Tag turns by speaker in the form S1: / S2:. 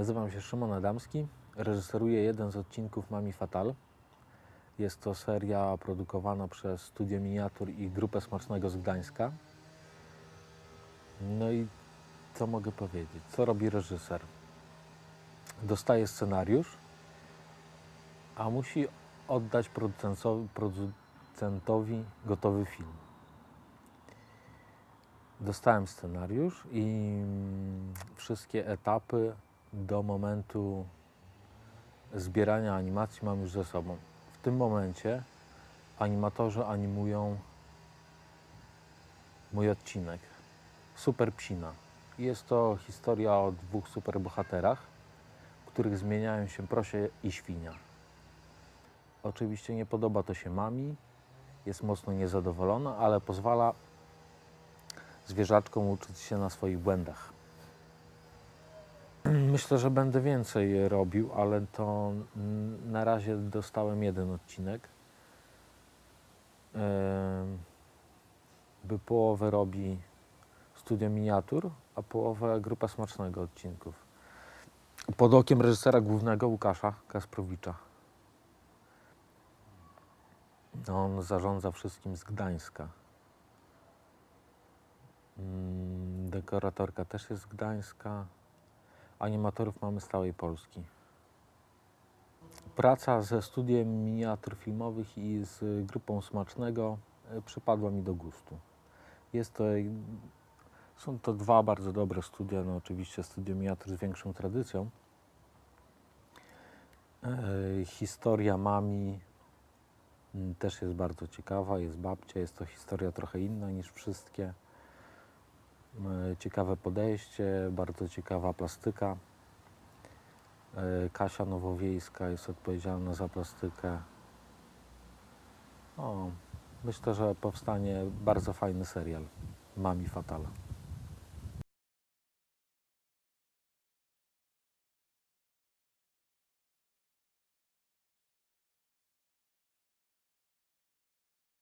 S1: Nazywam się Szymon Adamski. Reżyseruję jeden z odcinków Mami Fatal. Jest to seria produkowana przez Studio Miniatur i Grupę Smacznego z Gdańska. No i co mogę powiedzieć? Co robi reżyser? Dostaje scenariusz, a musi oddać producentowi, producentowi gotowy film. Dostałem scenariusz i wszystkie etapy do momentu zbierania animacji mam już ze sobą. W tym momencie animatorzy animują mój odcinek Super Psina. Jest to historia o dwóch superbohaterach, których zmieniają się prosie i świnia. Oczywiście nie podoba to się mami, jest mocno niezadowolona, ale pozwala zwierzaczkom uczyć się na swoich błędach. Myślę, że będę więcej robił, ale to na razie dostałem jeden odcinek. By połowę robi studio miniatur, a połowę grupa smacznego odcinków. Pod okiem reżysera głównego Łukasza Kasprowicza. On zarządza wszystkim z Gdańska. Mm, Dekoratorka też jest z Gdańska. Animatorów mamy z całej Polski. Praca ze studiem miniatur filmowych i z grupą Smacznego e, przypadła mi do gustu. Jest to, są to dwa bardzo dobre studia, no oczywiście studio miniatur z większą tradycją. E, Historia mami mm, też jest bardzo ciekawa, jest babcia, jest to historia trochę inna niż wszystkie. E, Ciekawe podejście, bardzo ciekawa plastyka. E, Kasia Nowowiejska jest odpowiedzialna za plastykę. O, myślę, że powstanie bardzo fajny serial Mami Fatala.